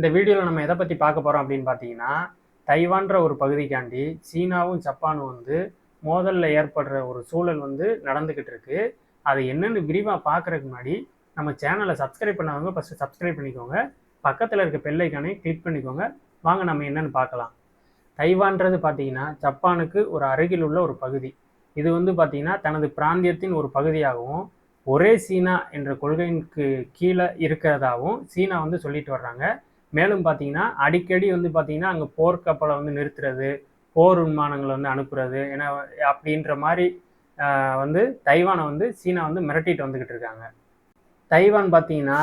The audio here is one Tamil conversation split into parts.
இந்த வீடியோவில் நம்ம எதை பற்றி பார்க்க போகிறோம் அப்படின்னு பார்த்தீங்கன்னா தைவான்ற ஒரு பகுதிக்காண்டி சீனாவும் ஜப்பானும் வந்து மோதலில் ஏற்படுற ஒரு சூழல் வந்து நடந்துக்கிட்டு இருக்கு. அது என்னென்னு விரிவாக பார்க்குறதுக்கு முன்னாடி நம்ம சேனலை சப்ஸ்கிரைப் பண்ணாதவங்க ஃபஸ்ட்டு சப்ஸ்கிரைப் பண்ணிக்கோங்க. பக்கத்தில் இருக்க பெல்லைக்கானே கிளிக் பண்ணிக்கோங்க. வாங்க நம்ம என்னென்னு பார்க்கலாம். தைவான்றது பார்த்தீங்கன்னா ஜப்பானுக்கு ஒரு அருகில் உள்ள ஒரு பகுதி. இது வந்து பார்த்திங்கன்னா தனது பிராந்தியத்தின் ஒரு பகுதியாகவும் ஒரே சீனா என்ற கொள்கைக்கு கீழே இருக்கிறதாகவும் சீனா வந்து சொல்லிட்டு வர்றாங்க. மேலும் பார்த்தீங்கன்னா அடிக்கடி வந்து பார்த்தீங்கன்னா அங்கே போர்க்கப்பலை வந்து நிறுத்துறது போர் விமானங்களை வந்து அனுப்புறது ஏன்னா அப்படின்ற மாதிரி வந்து தைவானை வந்து சீனா வந்து மிரட்டிட்டு வந்துக்கிட்டு இருக்காங்க. தைவான் பார்த்தீங்கன்னா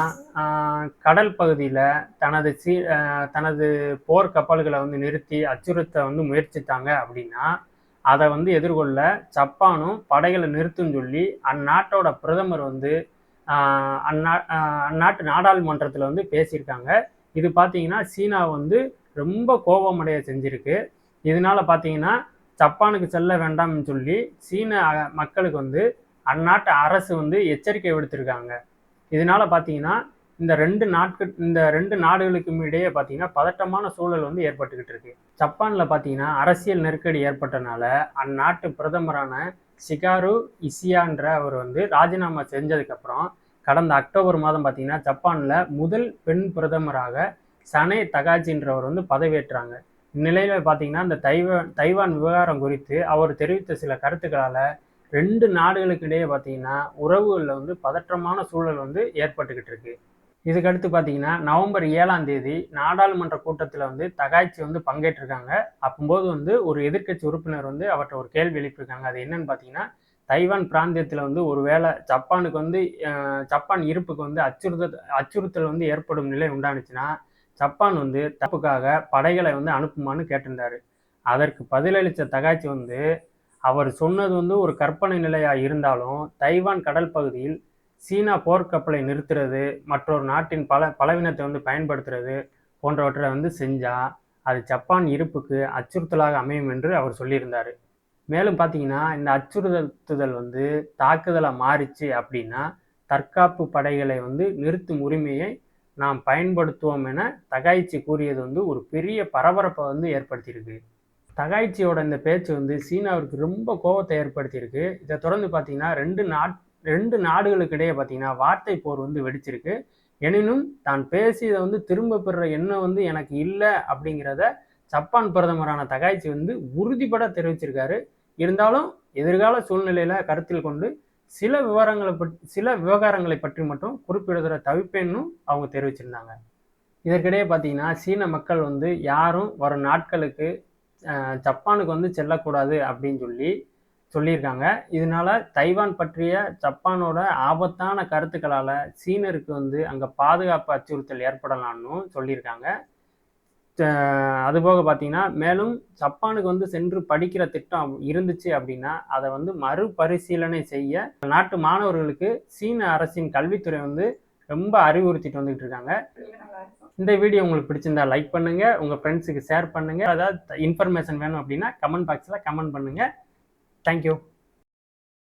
கடல் பகுதியில் தனது சீ தனது போர் கப்பல்களை வந்து நிறுத்தி அச்சுறுத்த வந்து முயற்சித்தாங்க அப்படின்னா அதை வந்து எதிர்கொள்ள ஜப்பானும் படைகளை நிறுத்துன்னு சொல்லி அந்நாட்டோட பிரதமர் வந்து அந்நா அந்நாட்டு நாடாளுமன்றத்தில் வந்து பேசியிருக்காங்க. இது பார்த்தீங்கன்னா சீனா வந்து ரொம்ப கோபமடைய செஞ்சிருக்கு. இதனால பார்த்தீங்கன்னா ஜப்பானுக்கு செல்ல வேண்டாம்னு சொல்லி சீன மக்களுக்கு வந்து அந்நாட்டு அரசு வந்து எச்சரிக்கை விடுத்திருக்காங்க. இதனால் பார்த்தீங்கன்னா இந்த ரெண்டு நாட்கள் இந்த ரெண்டு நாடுகளுக்கும் இடையே பார்த்தீங்கன்னா பதட்டமான சூழல் வந்து ஏற்பட்டுக்கிட்டு இருக்கு. ஜப்பானில் பார்த்தீங்கன்னா அரசியல் நெருக்கடி ஏற்பட்டனால அந்நாட்டு பிரதமரான சிகாரு இசியான்ற அவர் வந்து ராஜினாமா செஞ்சதுக்கப்புறம் கடந்த அக்டோபர் மாதம் பார்த்தீங்கன்னா ஜப்பானில் முதல் பெண் பிரதமராக சனே தகாஜின்றவர் வந்து பதவியேற்றாங்க. இந்நிலையில் பார்த்தீங்கன்னா இந்த தைவான் தைவான் விவகாரம் குறித்து அவர் தெரிவித்த சில கருத்துக்களால் ரெண்டு நாடுகளுக்கு இடையே பார்த்தீங்கன்னா உறவுகளில் வந்து பதற்றமான சூழல் வந்து ஏற்பட்டுக்கிட்டு இருக்கு. இதுக்கடுத்து பார்த்தீங்கன்னா நவம்பர் ஏழாம் தேதி நாடாளுமன்ற கூட்டத்தில் வந்து தகாய்ச்சி வந்து பங்கேற்றிருக்காங்க. அப்போது வந்து ஒரு எதிர்க்கட்சி உறுப்பினர் வந்து அவர்கிட்ட ஒரு கேள்வி எழுப்பியிருக்காங்க. அது என்னன்னு பார்த்தீங்கன்னா தைவான் பிராந்தியத்தில் வந்து ஒருவேளை ஜப்பானுக்கு வந்து ஜப்பான் இருப்புக்கு வந்து அச்சுறுத்தல் அச்சுறுத்தல் வந்து ஏற்படும் நிலை உண்டானுச்சுன்னா ஜப்பான் வந்து தப்புக்காக படைகளை வந்து அனுப்புமான்னு கேட்டிருந்தார். அதற்கு பதிலளித்த தகாச்சி வந்து அவர் சொன்னது வந்து ஒரு கற்பனை நிலையாக இருந்தாலும் தைவான் கடல் பகுதியில் சீனா போர்க்கப்பலை நிறுத்துறது மற்றொரு நாட்டின் பல பலவீனத்தை வந்து பயன்படுத்துறது போன்றவற்றை வந்து செஞ்சால் அது ஜப்பான் இருப்புக்கு அச்சுறுத்தலாக அமையும் என்று அவர் சொல்லியிருந்தார். மேலும் பார்த்தீங்கன்னா இந்த அச்சுறுத்துதல் வந்து தாக்குதலாக மாறிச்சு அப்படின்னா தற்காப்பு படைகளை வந்து நிறுத்தும் உரிமையை நாம் பயன்படுத்துவோம் என தகாய்ச்சி கூறியது வந்து ஒரு பெரிய பரபரப்பை வந்து ஏற்படுத்தியிருக்கு. தகாய்ச்சியோட இந்த பேச்சு வந்து சீனாவிற்கு ரொம்ப கோபத்தை ஏற்படுத்தியிருக்கு. இதை தொடர்ந்து பார்த்தீங்கன்னா ரெண்டு நாட் ரெண்டு நாடுகளுக்கு இடையே பார்த்தீங்கன்னா வார்த்தை போர் வந்து வெடிச்சிருக்கு. எனினும் தான் பேசியதை வந்து திரும்ப பெறுற எண்ணம் வந்து எனக்கு இல்லை அப்படிங்கிறத ஜப்பான் பிரதமரான தகாய்ச்சி வந்து உறுதிப்பட தெரிவிச்சிருக்காரு. இருந்தாலும் எதிர்கால சூழ்நிலையில கருத்தில் கொண்டு சில விவரங்களை பற்றி சில விவகாரங்களை பற்றி மட்டும் குறிப்பிடுறத தவிப்பேன்னு அவங்க தெரிவிச்சிருந்தாங்க. இதற்கிடையே பார்த்தீங்கன்னா சீன மக்கள் வந்து யாரும் வரும் நாட்களுக்கு ஜப்பானுக்கு வந்து செல்லக்கூடாது அப்படின்னு சொல்லி சொல்லியிருக்காங்க. இதனால தைவான் பற்றிய ஜப்பானோட ஆபத்தான கருத்துக்களால் சீனருக்கு வந்து அங்கே பாதுகாப்பு அச்சுறுத்தல் ஏற்படலாம்னு சொல்லியிருக்காங்க. அதுபோக பார்த்தீங்கன்னா மேலும் ஜப்பானுக்கு வந்து சென்று படிக்கிற திட்டம் இருந்துச்சு அப்படின்னா அதை வந்து மறுபரிசீலனை செய்ய நாட்டு மாணவர்களுக்கு சீன அரசின் கல்வித்துறை வந்து ரொம்ப அறிவுறுத்திட்டு வந்துகிட்டு இருக்காங்க. இந்த வீடியோ உங்களுக்கு பிடிச்சிருந்தா லைக் பண்ணுங்க உங்க ஃப்ரெண்ட்ஸுக்கு ஷேர் பண்ணுங்க. அதாவது இன்ஃபர்மேஷன் வேணும் அப்படின்னா கமெண்ட் பாக்ஸில் கமெண்ட் பண்ணுங்க. தேங்க்யூ